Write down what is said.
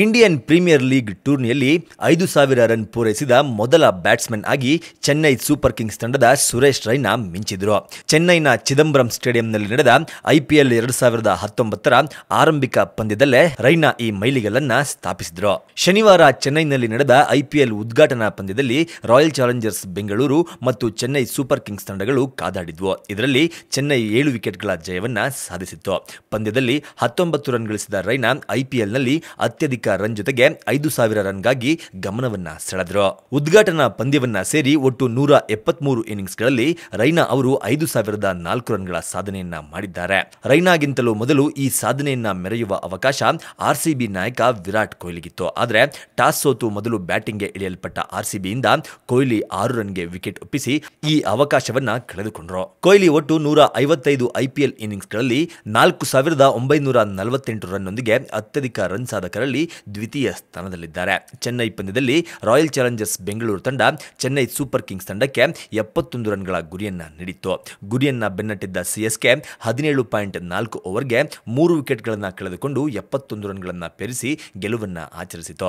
Indian premier league ಟೂರ್ನಿಯಲ್ಲಿ ಐದು ಸಾವಿರ ರನ್ ಪೂರೈಸಿದ ಮೊದಲ ಬ್ಯಾಟ್ಸ್ಮನ್ ಆಗಿ ಚೆನ್ನೈ ಸೂಪರ್ ಕಿಂಗ್ಸ್ ತಂಡದ ಸುರೇಶ್ ರೈನಾ ಮಿಂಚಿದ್ರು. ಚೆನ್ನೈನ ಚಿದಂಬರಂ ಸ್ಟೇಡಿಯಂನಲ್ಲಿ ನಡೆದ ಐಪಿಎಲ್ ಎರಡು ಸಾವಿರದ ಹತ್ತೊಂಬತ್ತರ ಆರಂಭಿಕ ಪಂದ್ಯದಲ್ಲೇ ರೈನಾ ಈ ಮೈಲಿಗಲ್ಲನ್ನ ಸ್ಥಾಪಿಸಿದ್ರು. ಶನಿವಾರ ಚೆನ್ನೈನಲ್ಲಿ ನಡೆದ ಐಪಿಎಲ್ ಉದ್ಘಾಟನಾ ಪಂದ್ಯದಲ್ಲಿ ರಾಯಲ್ ಚಾಲೆಂಜರ್ಸ್ ಬೆಂಗಳೂರು ಮತ್ತು ಚೆನ್ನೈ ಸೂಪರ್ ಕಿಂಗ್ಸ್ ತಂಡಗಳು ಕಾದಾಡಿದ್ವು. ಇದರಲ್ಲಿ ಚೆನ್ನೈ ಏಳು ವಿಕೆಟ್ಗಳ ಜಯವನ್ನ ಸಾಧಿಸಿತ್ತು. ಪಂದ್ಯದಲ್ಲಿ ಹತ್ತೊಂಬತ್ತು ರನ್ ಗಳಿಸಿದ ರೈನಾ ಐಪಿಎಲ್ನಲ್ಲಿ ಅತ್ಯಧಿಕ ರನ್ ಜೊತೆಗೆ ಐದು ಸಾವಿರ ರನ್ಗಾಗಿ ಗಮನವನ್ನ ಸೆಳೆದ್ರು. ಉದ್ಘಾಟನಾ ಪಂದ್ಯವನ್ನ ಸೇರಿ ಒಟ್ಟು ನೂರ ಎಪ್ಪತ್ಮೂರು ಇನ್ನಿಂಗ್ಸ್ಗಳಲ್ಲಿ ರೈನಾ ಅವರು ಐದು ಸಾವಿರದ ನಾಲ್ಕು ರನ್ಗಳ ಸಾಧನೆಯನ್ನ ಮಾಡಿದ್ದಾರೆ. ರೈನಾಗಿಂತಲೂ ಮೊದಲು ಈ ಸಾಧನೆಯನ್ನ ಮೆರೆಯುವ ಅವಕಾಶ ಆರ್ಸಿಬಿ ನಾಯಕ ವಿರಾಟ್ ಕೊಹ್ಲಿಗಿತ್ತು. ಆದರೆ ಟಾಸ್ ಸೋತು ಮೊದಲು ಬ್ಯಾಟಿಂಗ್ಗೆ ಇಳಿಯಲ್ಪಟ್ಟ ಆರ್ಸಿಬಿಯಿಂದ ಕೊಹ್ಲಿ ಆರು ರನ್ಗೆ ವಿಕೆಟ್ ಒಪ್ಪಿಸಿ ಈ ಅವಕಾಶವನ್ನ ಕಳೆದುಕೊಂಡ್ರು. ಕೊಹ್ಲಿ ಒಟ್ಟು ನೂರ ಐವತ್ತೈದು ಐಪಿಎಲ್ ಇನ್ನಿಂಗ್ಸ್ಗಳಲ್ಲಿ ನಾಲ್ಕು ಸಾವಿರದ ಒಂಬೈನೂರ ನಲವತ್ತೆಂಟು ರನ್ನೊಂದಿಗೆ ಅತ್ಯಧಿಕ ರನ್ ಸಾಧಕರಲ್ಲಿ ದ್ವಿತೀಯ ಸ್ಥಾನದಲ್ಲಿದ್ದಾರೆ. ಚೆನ್ನೈ ಪಂದ್ಯದಲ್ಲಿ ರಾಯಲ್ ಚಾಲೆಂಜರ್ಸ್ ಬೆಂಗಳೂರು ತಂಡ ಚೆನ್ನೈ ಸೂಪರ್ ಕಿಂಗ್ಸ್ ತಂಡಕ್ಕೆ ಎಪ್ಪತ್ತೊಂದು ರನ್ಗಳ ಗುರಿಯನ್ನ ನೀಡಿತ್ತು. ಗುರಿಯನ್ನ ಬೆನ್ನಟ್ಟಿದ್ದ ಸಿಎಸ್ಕೆ ಹದಿನೇಳು ಪಾಯಿಂಟ್ ನಾಲ್ಕು ಓವರ್ಗೆ ಮೂರು ವಿಕೆಟ್ಗಳನ್ನು ಕಳೆದುಕೊಂಡು ಎಪ್ಪತ್ತೊಂದು ರನ್ಗಳನ್ನು ಪೇರಿಸಿ ಗೆಲುವನ್ನ ಆಚರಿಸಿತು.